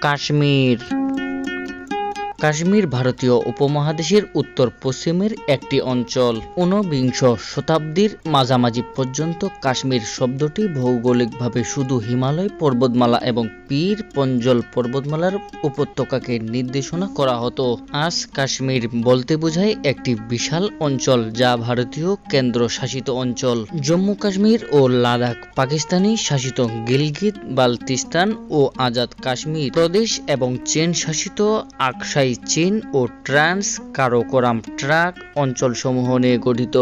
কাশ্মীর। কাশ্মীর ভারতীয় উপমহাদেশের উত্তর পশ্চিমের একটি অঞ্চল। ঊনবিংশ শতাব্দীর মাঝামাঝি পর্যন্ত কাশ্মীর শব্দটি ভৌগোলিকভাবে শুধু হিমালয় পর্বতমালা এবং পীর পঞ্জল পর্বতমালার উপত্যকাকে নির্দেশনা করা হতো। আজ কাশ্মীর বলতে বোঝায় একটি বিশাল অঞ্চল যা ভারতীয় কেন্দ্র শাসিত অঞ্চল। জম্মু কাশ্মীর ও লাদাখ পাকিস্তানি শাসিত গিলগিত, বালতিস্তান ও আজাদ কাশ্মীর প্রদেশ এবং চীন শাসিত আকসাই চীন ও ট্রান্স কারোকোরাম ট্রাক অঞ্চলসমূহ নিয়ে গঠিত।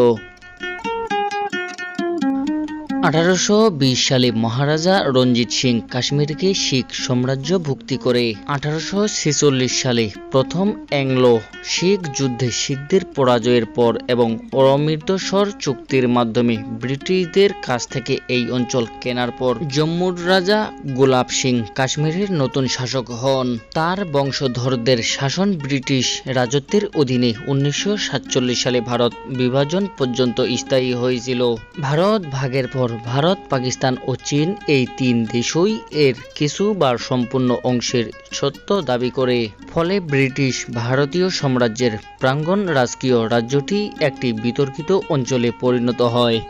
আঠারোশো বিশ সালে মহারাজা রঞ্জিত সিং কাশ্মীরকে শিখ সাম্রাজ্য ভুক্তি করে। আঠারোশো ছেচল্লিশ সালে প্রথম অ্যাংলো শিখ যুদ্ধে শিখদের পরাজয়ের পর এবং অমৃতসর চুক্তির মাধ্যমে ব্রিটিশদের কাছ থেকে এই অঞ্চল কেনার পর জম্মুর রাজা গোলাপ সিং কাশ্মীরের নতুন শাসক হন। তার বংশধরদের শাসন ব্রিটিশ রাজত্বের অধীনে উনিশশো সাতচল্লিশ সালে ভারত বিভাজন পর্যন্ত স্থায়ী হয়েছিল। ভারত ভাগের পর ভারত, পাকিস্তান ও চীন এই তিন দেশই এর কিছু বা সম্পূর্ণ অংশের সত্য দাবি করে। ফলে ব্রিটিশ ভারতীয় সাম্রাজ্যের প্রাঙ্গণ রাজকীয় রাজ্যটি একটি বিতর্কিত অঞ্চলে পরিণত হয়।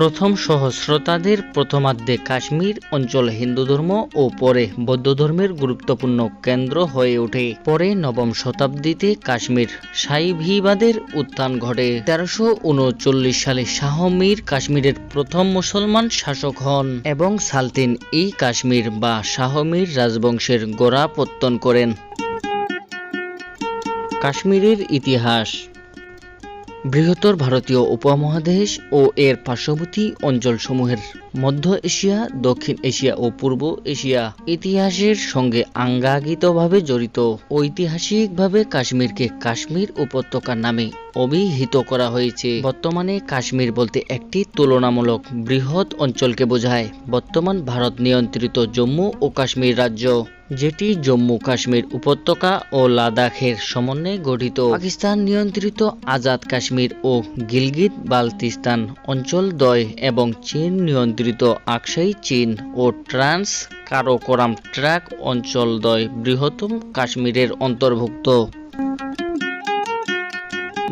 প্রথম সহস্রতাদের প্রথমার্ধে কাশ্মীর অঞ্চল হিন্দু ধর্ম ও পরে বৌদ্ধ ধর্মের গুরুত্বপূর্ণ কেন্দ্র হয়ে ওঠে। পরে নবম শতাব্দীতে কাশ্মীর সাইভিবাদের উত্থান ঘটে। তেরোশো উনচল্লিশ সালে শাহ মীর কাশ্মীরের প্রথম মুসলমান শাসক হন এবং সালতিন এই কাশ্মীর বা শাহ মীর রাজবংশের গোড়াপত্তন করেন। কাশ্মীরের ইতিহাস বৃহত্তর ভারতীয় উপমহাদেশ ও এর পার্শ্ববর্তী অঞ্চলসমূহের মধ্য এশিয়া, দক্ষিণ এশিয়া ও পূর্ব এশিয়া ইতিহাসের সঙ্গে আঙ্গাগিতভাবে জড়িত। ঐতিহাসিকভাবে কাশ্মীরকে কাশ্মীর উপত্যকা নামে অভিহিত করা হয়েছে। বর্তমানে কাশ্মীর বলতে একটি তুলনামূলক বৃহৎ অঞ্চলকে বোঝায়। বর্তমান ভারত নিয়ন্ত্রিত জম্মু ও কাশ্মীর রাজ্য। যেটি জম্মু কাশ্মীর উপত্যকা ও লাদাখের সমন্বয়ে গঠিত। পাকিস্তান নিয়ন্ত্রিত আজাদ কাশ্মীর ও গিলগিত বালতিস্তান অঞ্চল দ্বয় এবং চীন নিয়ন্ত্রিত আকসাই চীন ও ট্রান্স কারোকরাম ট্র্যাক অঞ্চল দ্বয় বৃহত্তম কাশ্মীরের অন্তর্ভুক্ত।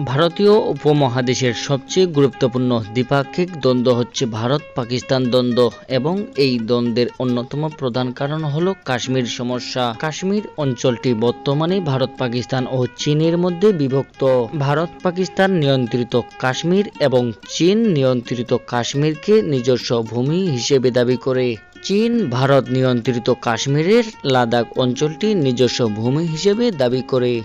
ভারতীয় উপমহাদেশের সবচেয়ে গুরুত্বপূর্ণ দ্বিপাক্ষিক দ্বন্দ্ব হচ্ছে ভারত পাকিস্তান দ্বন্দ্ব এবং এই দ্বন্দ্বের অন্যতম প্রধান কারণ হল কাশ্মীর সমস্যা। কাশ্মীর অঞ্চলটি বর্তমানে ভারত, পাকিস্তান ও চীনের মধ্যে বিভক্ত। ভারত, পাকিস্তান নিয়ন্ত্রিত কাশ্মীর এবং চীন নিয়ন্ত্রিত কাশ্মীরকে নিজস্ব ভূমি হিসেবে দাবি করে। চীন, ভারত নিয়ন্ত্রিত কাশ্মীরের লাদাখ অঞ্চলটি নিজস্ব ভূমি হিসেবে দাবি করে।